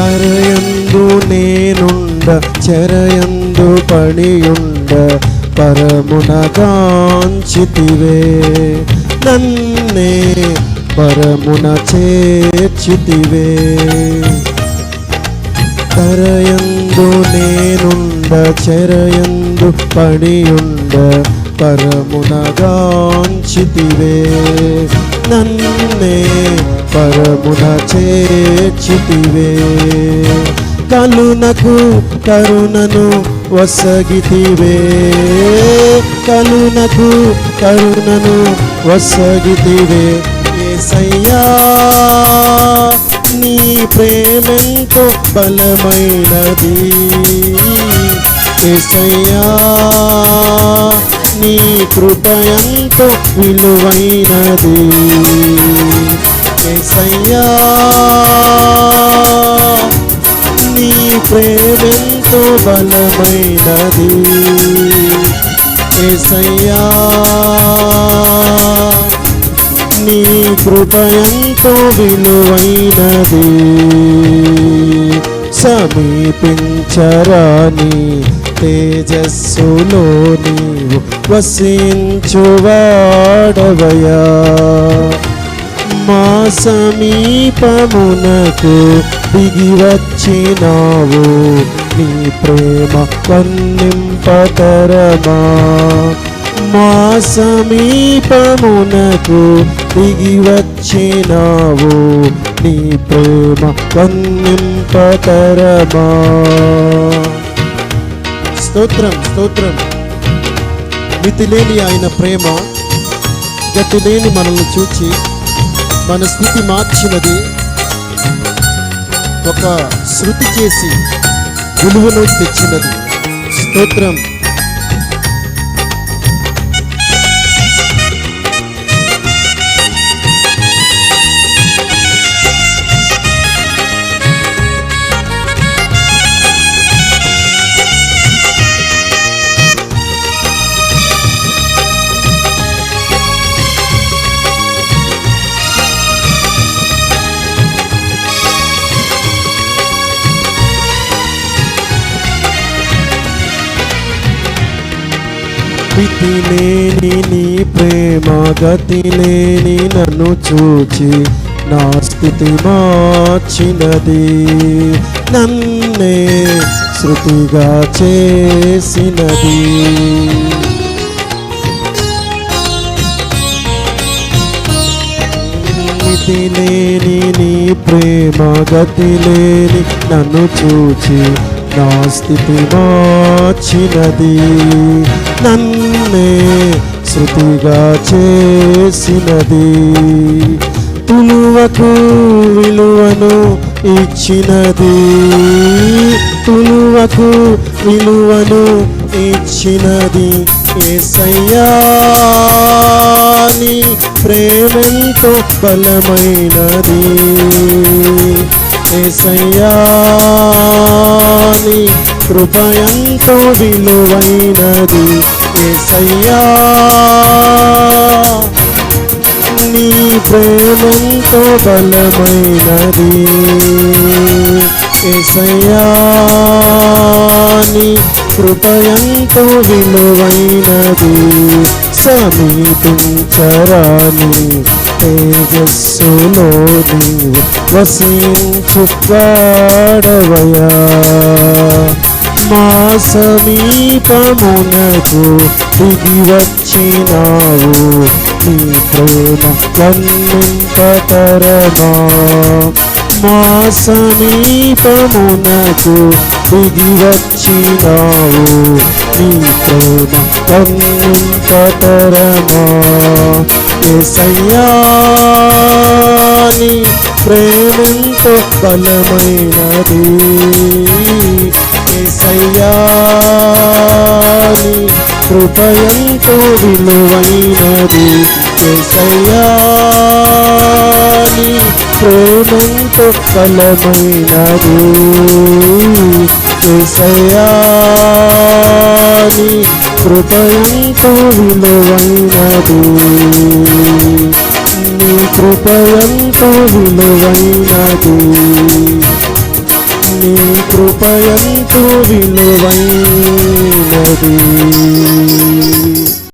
కరయందు నేనుండ చెరయందు పడియుండ పరమున కాంచితివే నన్నే పరమున చేర్చితివే కరయందు నేనుండ చెరయందు పడియుండ పరమునగాంచితివే. నన్నే పరమున చేర్చితివే. కలునకు కరుణను వసగితివే. కలునకు కరుణను వసగితివే. ఏసయ్యా నీ ప్రేమెంతో బలమైనది. ఏసయ్యా నీ కృప విలువైనది. ఏసయ్యా నీ ప్రేమెంతో బలమైనది. ఏసయ్యా నీ కృపయంతో విలువైనది. సమీపించరాని తేజస్సులో నీవు వసించువాడవయా మా సమీపమునకు దిగి వచ్చినావు నీ ప్రేమ కన్నింపతరమా మా సమీపమునకు దిగి వచ్చినావు నీ ప్రేమ కన్నింపతరమా స్తోత్రం స్తోత్రం. మితిలేని ఆయన ప్రేమ గతిలేని మనల్ని చూచి మన స్థితి మార్చినది ఒక శృతి చేసి విలువను తెచ్చినది. స్తోత్రం. మితి లేని నీ ప్రేమ గతి లేని నన్ను చూచి నా స్థితి మార్చినది. నన్నే శృతిగా చేసినది. మితి లేని నీ ప్రేమ గతి లేని నన్ను చూచి నా స్థితి మార్చినది నన్నే శృతిగా చేసినది. తులువకు విలువను ఇచ్చినది. తులువకు విలువను ఇచ్చినది. ఏసయ్యాని ప్రేమెంతో బలమైనది. ఏసయ్యా నీ కృపయంతో విలువైనది ఏసయ్యా. నీ ప్రేమంతో బలమైనది ఏసయ్యా. నీ కృపయంతో విలువైనది సమీపించరాని తేజస్సులో నీవు వసించుతాడవయా మా సమీపమునకు దిగి వచ్చినావు నీ ప్రేమ కన్నింపతరమా. మా సమీపమునకు దిగి వచ్చినావు నీ ప్రేమ కన్నింపతరమా. ఏసయ్యా నీ ప్రేమంతో బలమైనది. ఏసయ్యా నీ కృప విలువైనది. ఏసయ్యా నీ ప్రేమంతో బలమైనది. ఏసయ్యా విలువైనది కృపయంతో విలువైనది నీ కృపయంతో విలువైనది నీ కృపయంతో విలువైనది